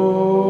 മഞ്ഞലയിൽ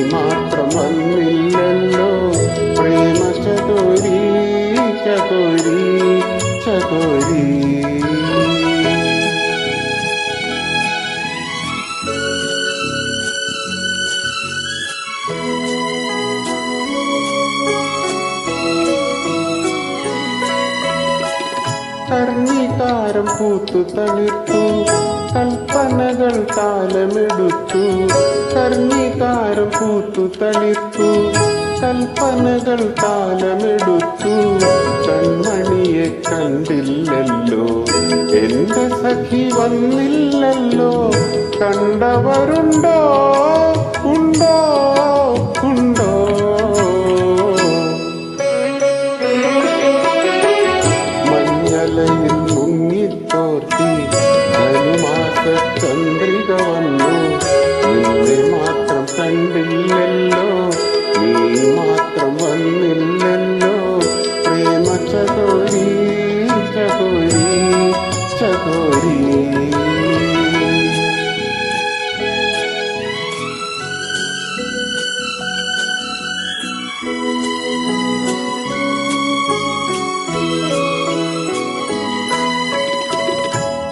ചകോരി ചകോരി കർണികാരം പൂത്തു തളിർത്തു കൽപ്പനകൾ താലമെടുത്തു. കർണികാരം പൂത്തു തളിർത്തു കൽപ്പനകൾ താലമെടുത്തു കൺമണിയെ കണ്ടില്ലല്ലോ. എന്റെ സഖി വന്നില്ലല്ലോ. കണ്ടവരുണ്ടോ? ഉണ്ടോ? ഉണ്ടോ? മഞ്ഞലയിൽ മുങ്ങിത്തോർത്തി ധനുമാസ ചന്ദ്രിക വന്നു. നിന്നെ മാത്രം കണ്ടില്ലല്ലോ ചകോരി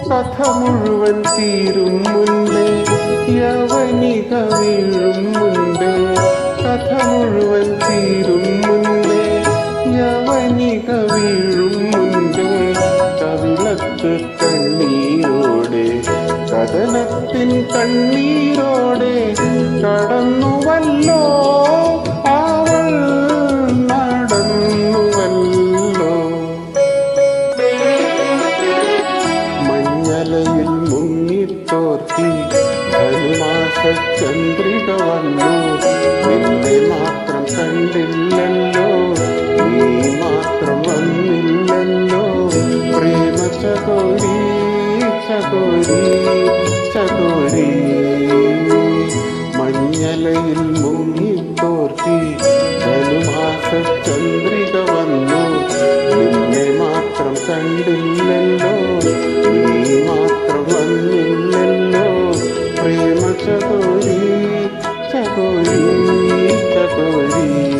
കഥ മുഴുവൻ തീരും മുൻപേ യവനിക വീഴും മുൻപേ കഥ മുഴുവൻ തീരും മുൻപേ യവനിക വീഴും മുൻപേ കവിളത്ത് കണ്ണീരോടെ കഥനത്തിൻ കണ്ണീരോടെ കടന്നുവല്ലോ അവൾ നടന്നുവല്ലോ. മഞ്ഞലയിൽ മുങ്ങിത്തോർത്തി ധനുമാസ ചന്ദ്രിക വന്നു. നിന്നെ മാത്രം കണ്ടില്ലല്ലോ. ചതുരി ചതുരി. മഞ്ഞലയിൽ മുങ്ങിത്തോർത്തി ധനുമാസചന്ദ്രിക വന്നു. നിന്നെ മാത്രം കണ്ടില്ലല്ലോ നീ മാത്രം വന്നില്ലല്ലോ. പ്രേമ ചതുരി ചതുരി ചതുരി.